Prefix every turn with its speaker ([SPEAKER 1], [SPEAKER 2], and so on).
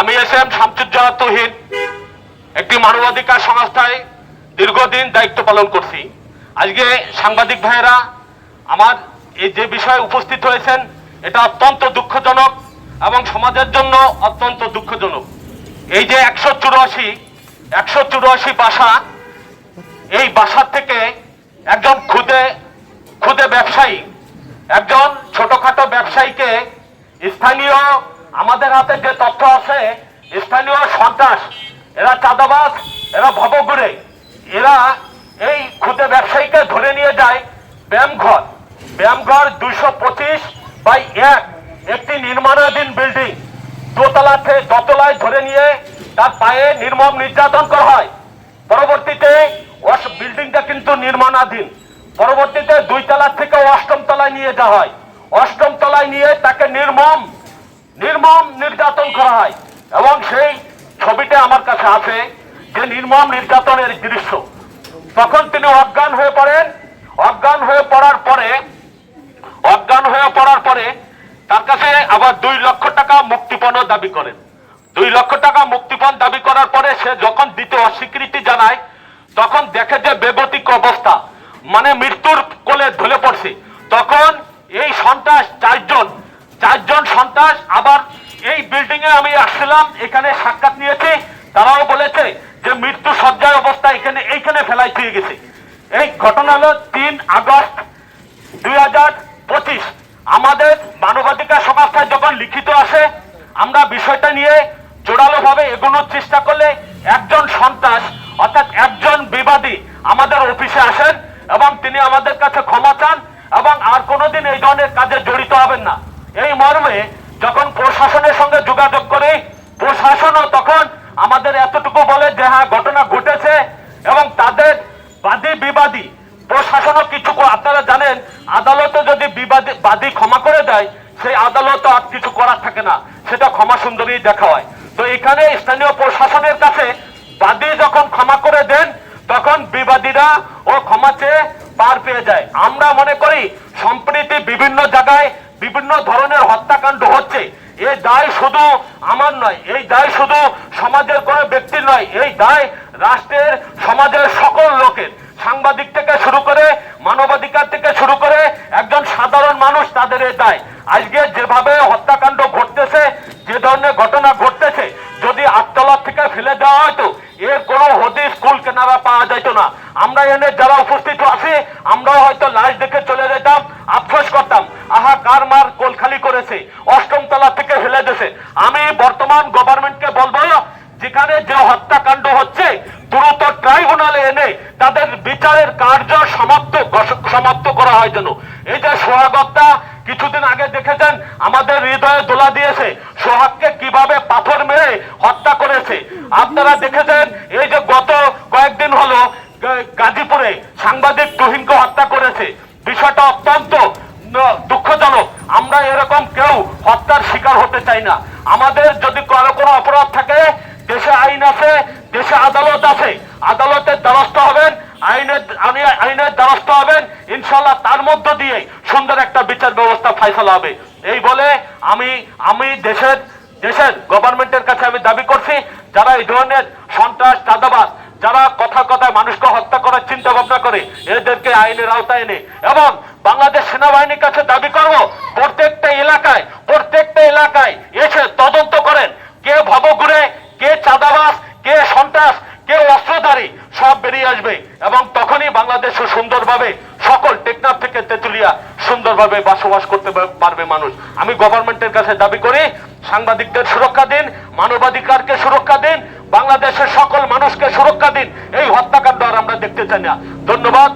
[SPEAKER 1] আমি S M শামসুজ্জাহ তহিদ, একটি মানবাধিকার সংস্থায় দীর্ঘদিন দায়িত্ব পালন করছি। আজকে সাংবাদিক ভাইয়েরা, আমার এই যে বিষয়ে উপস্থিত হয়েছেন, এটা অত্যন্ত দুঃখজনক এবং সমাজের জন্য অত্যন্ত দুঃখজনক। এই যে একশো চুরাশি একশো চুরাশি বাসা, এই বাসার থেকে একজন খুদে খুদে ব্যবসায়ী, একজন ছোটখাটো ব্যবসায়ীকে স্থানীয় আমাদের হাতে যে তথ্য আছে, স্থানীয় সন্ত্রাস, এরা চাঁদাবাজ, এরা ভবঘুরে। এরা এই খুদে ব্যবসায়ীকে ধরে নিয়ে যায় ব্যায়ামঘর। ব্যায়ামঘর দুইশো পঁচিশ বাই এক, একটি নির্মাণাধীন বিল্ডিং। দোতলা থেকে দোতলায় ধরে নিয়ে তার পায়ে নির্মম নির্যাতন করা হয়। পরবর্তীতে বিল্ডিংটা কিন্তু নির্মাণাধীন। পরবর্তীতে দুই তলা থেকে অষ্টম তলায় নিয়ে যাওয়া হয়। অষ্টম তলায় নিয়ে তাকে নির্মম নির্যাতন করা হয়। এবং সেই ছবিটা আমার কাছে আছে যে নির্মম নির্যাতনের দৃশ্য। তখন তিনি অজ্ঞান হয়ে পড়েন। অজ্ঞান হয়ে পড়ার পরে, অজ্ঞান হয়ে পড়ার পরে তার কাছে আবার দুই লক্ষ টাকা মুক্তিপণ দাবি করেন। দুই লক্ষ টাকা মুক্তিপণ দাবি করার পরে সে যখন দিতে অস্বীকৃতি জানায়, তখন দেখে যে বেগতিক অবস্থা। মানে মৃত্যুর কোলে ঢলে পড়ছে। তখন এই সন্ত্রাস চারজন চারজন সন্ত্রাস আবার এই বিল্ডিং এ আমি আসছিলাম, এখানে সাক্ষাৎ নিয়েছি। তারাও বলেছে যে মৃত্যু সজ্জার অবস্থা এখানে এইখানে ফেলাই দিয়ে গেছে। এই ঘটনা হলো তিন আগস্ট দুই হাজার পঁচিশ। আমাদের মানবাধিকার সংস্থায় যখন লিখিত আসে, আমরা বিষয়টা নিয়ে জোরালো ভাবে এগোনোর চেষ্টা করলে একজন সন্ত্রাস, অর্থাৎ একজন বিবাদী আমাদের অফিসে আসেন এবং তিনি আমাদের কাছে ক্ষমা চান এবং আর কোনোদিন এই ধরনের কাজে জড়িত হবেন না। এই মর্মে যখন প্রশাসনের সঙ্গে যোগাযোগ করে, প্রশাসনও তখন আমাদের এতটুকু বলে যে হ্যাঁ ঘটনা ঘটেছে এবং তাদের বাদী বিবাদী প্রশাসনও কিছু আপনারা জানেন, আদালতে যদি বিবাদী, বাদী ক্ষমা করে দেয়, সেই আদালত আর কিছু করার থাকে না। সেটা ক্ষমা সুন্দরী দেখা হয় তো এখানে স্থানীয় প্রশাসনের কাছে বাদী যখন ক্ষমা করে দেন, তখন বিবাদীরা ও ক্ষমা চেয়ে পার পেয়ে যায়। আমরা মনে করি, সম্প্রীতি বিভিন্ন জায়গায় বিভিন্ন ধরনের হত্যাকাণ্ড হচ্ছে। এই দায় শুধু আমার নয়, এই দায় শুধু সমাজের কোনো ব্যক্তির নয়, এই দায় রাষ্ট্রের, সমাজের সকল লোকের। সাংবাদিক থেকে শুরু করে, মানবাধিকার থেকে শুরু করে একজন সাধারণ মানুষ তাদের এই দায়। আজকে যেভাবে হত্যাকাণ্ড ঘটতেছে, যে ধরনের ঘটনা ঘটতেছে, যদি আটতলার থেকে ফেলে দেওয়া হয়তো, এর কোনো হদিস কুল কেনারা পাওয়া যাইতো না। আমরা এনে যারা উপস্থিত আছি, আমরাও হয়তো লাশ দেখে চলে যেতাম, আফসোস করতাম, আহা, কার মার কোল খালি করেছে, অষ্টম তলা থেকে দিয়েছে আমি বর্তমান গভর্নমেন্টকে বলব, যেখানে যে হত্যাকাণ্ড হচ্ছে, দ্রুত ট্রাইব্যুনালে এনে তাদের বিচারের কার্য সমাপ্ত সমাপ্ত করা হয় যেন। এই যে সোহাগত্তা কিছুদিন আগে দেখেছেন, আমাদের হৃদয়ে দোলা দিয়েছে, সোহাগকে কীভাবে পাথর মেরে হত্যা করেছে। আপনারা দেখেছেন, এই যে গত কয়েকদিন হলো গাজীপুরে সাংবাদিক তুহিনকে হত্যা করেছে। বিষয়টা অত্যন্ত আমরা এরকম কেউ হত্যার শিকার হতে চাই না। আমাদের যদি কারও কোনো অপরাধ থাকে, দেশে আইন আছে, দেশে আদালত আছে, আদালতের দ্বারস্থ হবেন, আইনের আইনে- আইনের দ্বারস্থ হবেন ইনশাল্লাহ তার মধ্য দিয়ে সুন্দর একটা বিচার ব্যবস্থা ফাইসলা হবে। এই বলে আমি আমি দেশের দেশের গভর্নমেন্টের কাছে আমি দাবি করছি, যারা এই ধরনের সন্ত্রাস চাঁদাবাদ যারা কথা কথায় মানুষকে হত্যা করার চিন্তা ভাবনা করে, এদেরকে আইনের আওতায় এনে, এবং বাংলাদেশ সেনাবাহিনীর কাছে দাবি করব বেরিয়ে আসবে এবং তখনই বাংলাদেশ সুন্দরভাবে সকল টেকনাফ থেকে তেঁতুলিয়া সুন্দরভাবে বসবাস করতে পারবে মানুষ। আমি গভর্নমেন্টের কাছে দাবি করি, সাংবাদিকদের সুরক্ষা দিন, মানবাধিকারকে সুরক্ষা দিন, বাংলাদেশের সকল মানুষকে সুরক্ষা দিন। এই হত্যাকাণ্ড আর আমরা দেখতে চাই না। ধন্যবাদ।